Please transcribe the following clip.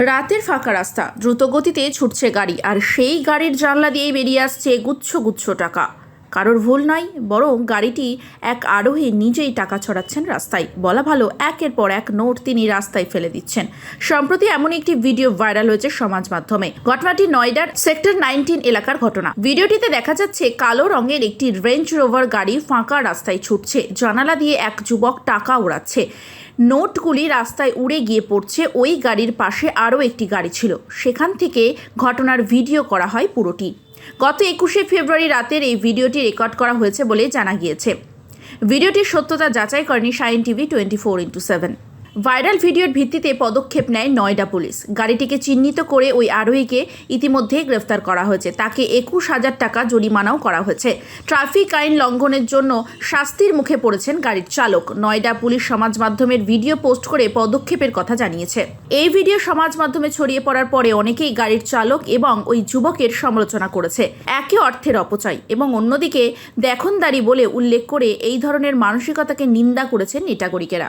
রাতের ফাঁকা রাস্তা দ্রুত গতিতে ছুটছে গাড়ি, আর সেই গাড়ির জানলা দিয়ে বেরিয়ে আসছে গুচ্ছ গুচ্ছ টাকা। কারোর ভুল নয়, বরং গাড়িটি এক আরোহী নিজেই টাকা ছড়াচ্ছেন রাস্তায়। বলা ভালো, একের পর এক নোট তিনি রাস্তায় ফেলে দিচ্ছেন। সম্প্রতি এমন একটি ভিডিও ভাইরাল হয়েছে সমাজ মাধ্যমে। ঘটনাটি নয়ডার সেক্টর নাইনটিন এলাকার ঘটনা। ভিডিওটিতে দেখা যাচ্ছে, কালো রঙের একটি রেঞ্জ রোভার গাড়ি ফাঁকা রাস্তায় ছুটছে। জানালা দিয়ে এক যুবক টাকা ওড়াচ্ছে। নোটগুলি রাস্তায় উড়ে গিয়ে পড়ছে। ওই গাড়ির পাশে আরও একটি গাড়ি ছিল। সেখান থেকে ঘটনার ভিডিও করা হয় পুরোটি। গত একুশে ফেব্রুয়ারি রাতের এই ভিডিওটি রেকর্ড করা হয়েছে বলে জানা গিয়েছে। ভিডিওটির সত্যতা যাচাই করেনি sign TV twenty four into seven. Viral ভিডিওর ভিত্তিতে পদক্ষেপ নেয় নয়ডা পুলিশ। গাড়িটিকে চিহ্নিত করে ওই আরোহীকে ইতিমধ্যেই গ্রেফতার করা হয়েছে। তাকে একুশ হাজার টাকা জরিমানাও করা হয়েছে। ট্রাফিক আইন লঙ্ঘনের জন্য শাস্তির মুখে পড়েছেন গাড়ির চালক। নয়ডা পুলিশ সমাজ মাধ্যমের ভিডিও পোস্ট করে পদক্ষেপের কথা জানিয়েছে। এই ভিডিও সমাজ মাধ্যমে ছড়িয়ে পড়ার পরে অনেকেই গাড়ির চালক এবং ওই যুবকের সমালোচনা করেছে। একে অর্থের অপচয় এবং অন্যদিকে দেখনদারি বলে উল্লেখ করে এই ধরনের মানসিকতাকে নিন্দা করেছেন নেটাগরিকেরা